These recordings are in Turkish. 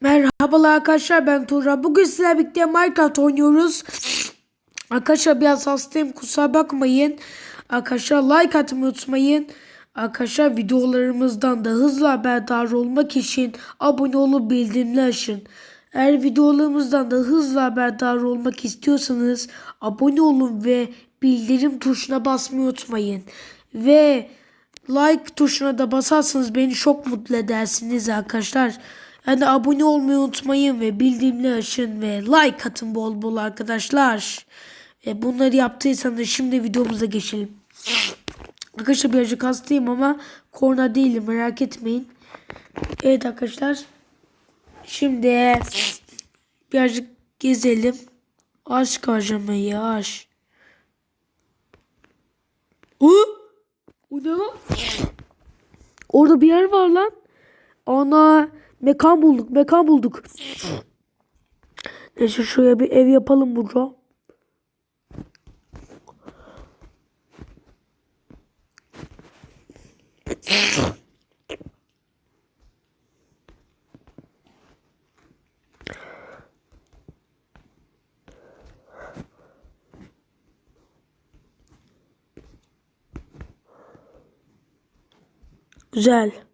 Merhabalar arkadaşlar ben Tuğra. Bugün sizlerle birlikte Minecraft oynuyoruz. Arkadaşlar biraz hastayım kusura bakmayın. Arkadaşlar like atmayı unutmayın. Arkadaşlar videolarımızdan da hızlı haberdar olmak için abone olup bildirimleri açın. Eğer videolarımızdan da hızlı haberdar olmak istiyorsanız abone olun ve bildirim tuşuna basmayı unutmayın. Ve like tuşuna da basarsanız beni çok mutlu edersiniz arkadaşlar. Yani abone olmayı unutmayın ve bildirimleri açın ve like atın bol bol arkadaşlar. E, bunları yaptıysanız şimdi videomuza geçelim. Arkadaşlar birazcık hastayım ama korona değilim merak etmeyin. Evet arkadaşlar. Şimdi birazcık gezelim. Aşk harcamayı aşk. Hı? O ne lan? Orada bir yer var lan. Ana mekan bulduk mekan bulduk. Neyse şuraya bir ev yapalım burada. Güzel.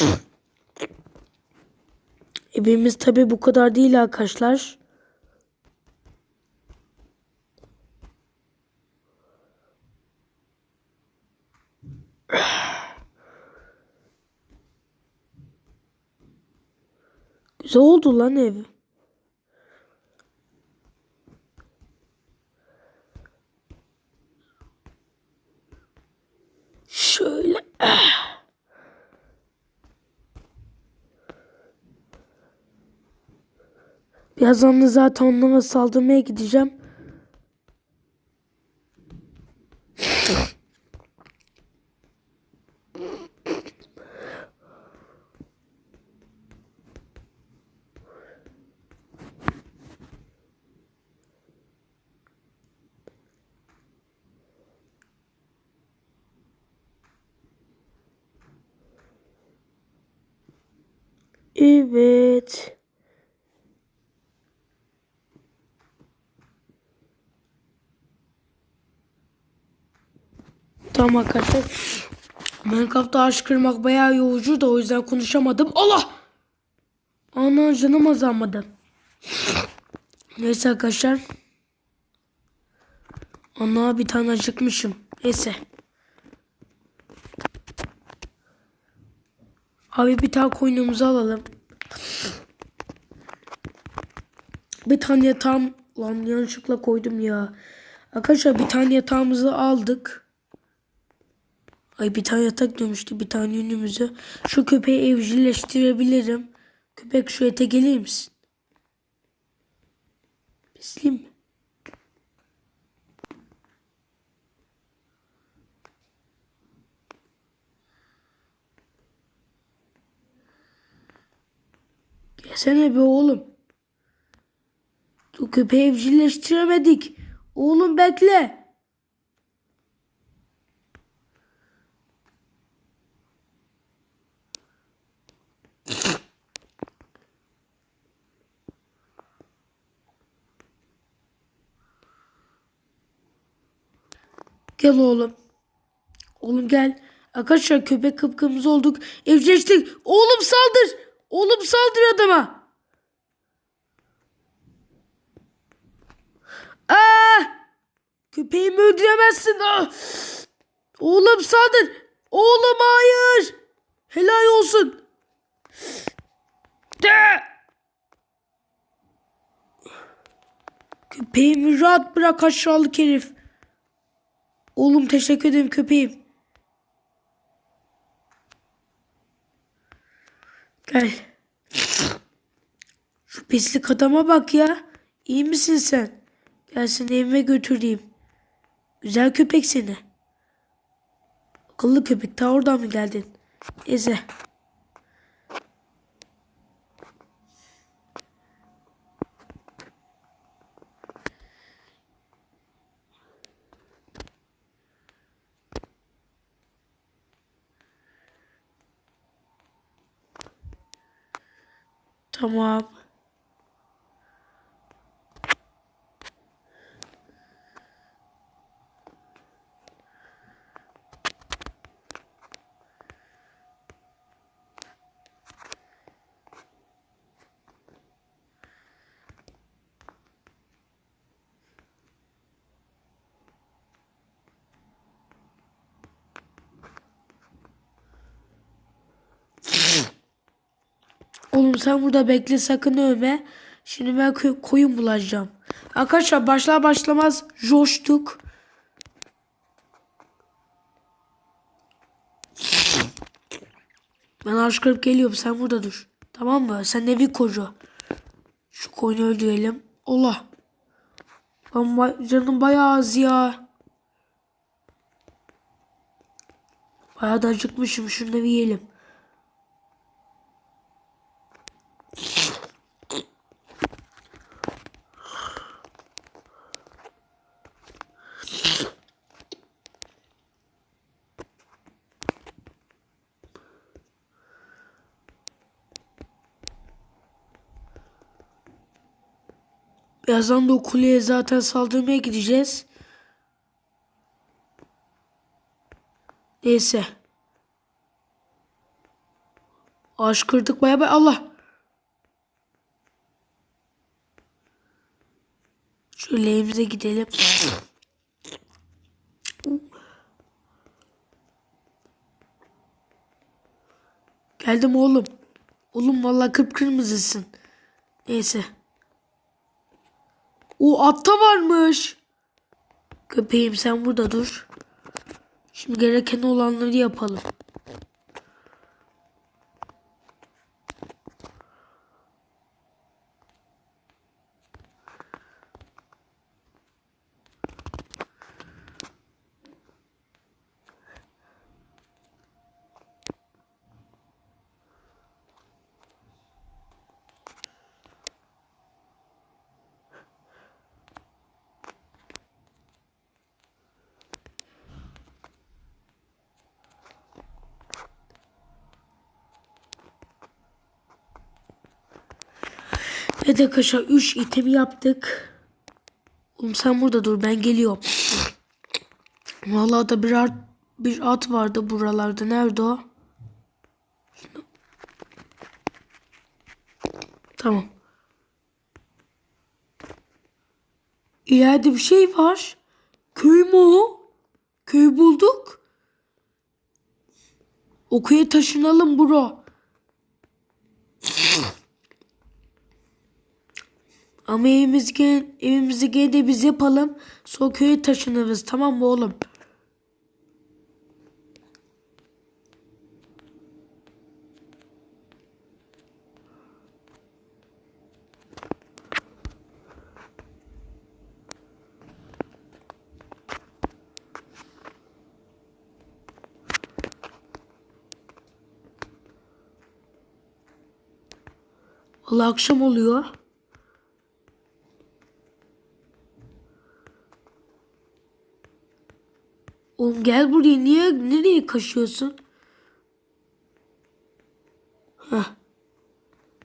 Evimiz tabi bu kadar değil arkadaşlar. Güzel oldu lan ev. Şöyle. Birazdan da zaten onlara saldırmaya gideceğim. Evet. Tamam arkadaşlar. Minecraft'ta aşk kırmak bayağı yorucu da o yüzden konuşamadım. Allah! Ana canım azalmadı. Neyse arkadaşlar. Ana bir tane acıkmışım. Neyse. Abi bir tane koyunumuzu alalım. Bir tane yatağım lan yanlışlıkla koydum ya. Arkadaşlar bir tane yatağımızı aldık. Ay bir tane yatak dönmüştü bir tane yünümüzü. Şu köpeği evcilleştirebilirim. Köpek şu ete gelir misin? Besleyeyim mi? Gelsene be oğlum. Bu köpeği evcilleştiremedik. Oğlum bekle. Gel oğlum. Oğlum gel. Arkadaşlar köpek kıpkırmızı olduk. Evcilleştik. Oğlum saldır. Oğlum saldır adama. Aa! Köpeğimi öldüremezsin. Ah! Oğlum saldır. Oğlum hayır. Helal olsun. De! Köpeğimi rahat bırak aşağılık herif. Oğlum teşekkür ederim köpeğim. Gel. Şu pislik adama bak ya. İyi misin sen? Gel seni evime götüreyim. Güzel köpek seni. Akıllı köpek ta oradan mı geldin? Neyse. Tamam. Oğlum sen burada bekle sakın ölme. Şimdi ben koy- koyun bulacağım. Arkadaşlar başlar başlamaz coştuk. Ben aşkırıp geliyorum sen burada dur. Tamam mı? Sen evi koru. Şu koyunu öldürelim. Allah. Ben ba- canım bayağı az ya. Bayağı da acıkmışım. Şunu da bir yiyelim. Birazdan da o kuleye zaten saldırmaya gideceğiz. Neyse. Ağaç kırdık baya baya Allah. Şöyle evimize gidelim. Geldim oğlum. Oğlum vallahi kıpkırmızısın. Neyse. O atta varmış. Köpeğim sen burada dur. Şimdi gereken olanları yapalım. Evet arkadaşlar 3 item yaptık. Oğlum sen burada dur ben geliyorum. Vallahi da bir at, bir at vardı buralarda. Nerede o? Tamam. İleride bir şey var. Köy mü o? Köy bulduk. O taşınalım bro. Ama evimizi gene, evimizi gene de biz yapalım. Sonra köye taşınırız. Tamam mı oğlum? Vallahi akşam oluyor. Oğlum gel buraya. Niye nereye kaçıyorsun? Heh.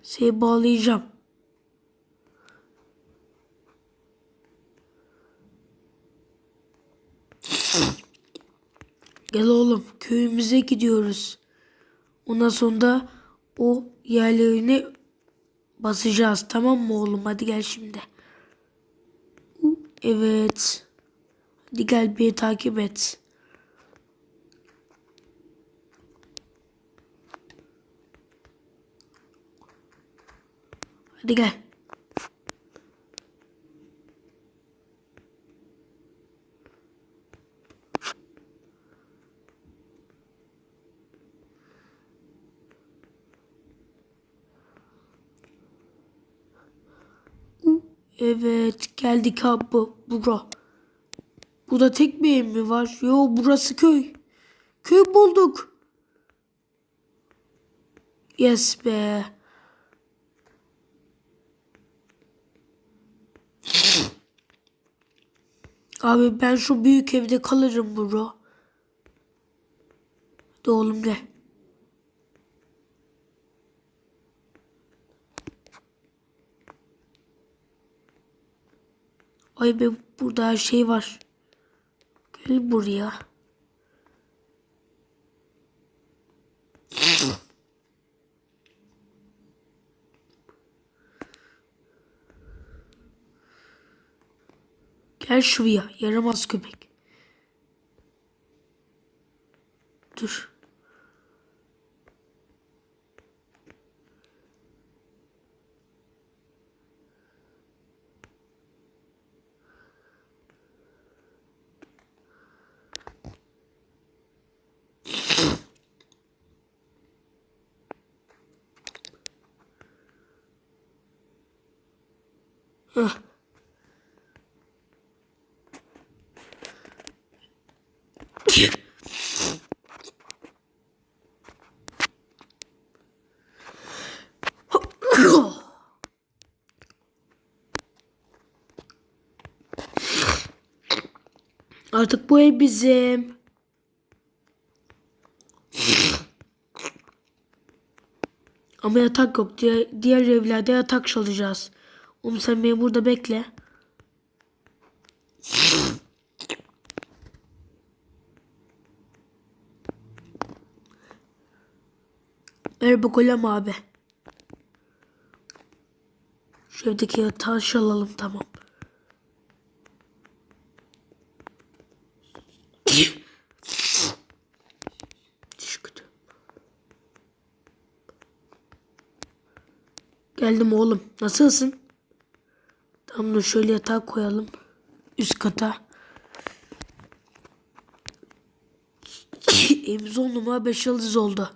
Seni bağlayacağım. Gel oğlum köyümüze gidiyoruz. Ondan sonra o yerlerini basacağız. Tamam mı oğlum? Hadi gel şimdi. Evet. Hadi gel beni takip et. Hadi gel. Evet geldik abi bura. Burada tek bir ev mi var? Yo burası köy. Köy bulduk. Yes be. Abi ben şu büyük evde kalırım bro. De oğlum gel. Ay be burada her şey var. Gel buraya. Gel şuraya yaramaz köpek. Dur. Heh. Artık bu ev bizim. Ama yatak yok. Diğer, diğer evlerde yatak çalacağız. Oğlum sen beni burada bekle. Merhaba Golem abi. Şu evdeki yatağı çalalım tamam. Geldim oğlum. Nasılsın? Tamam da şöyle yatağı koyalım. Üst kata. On numara beş yıldız oldu.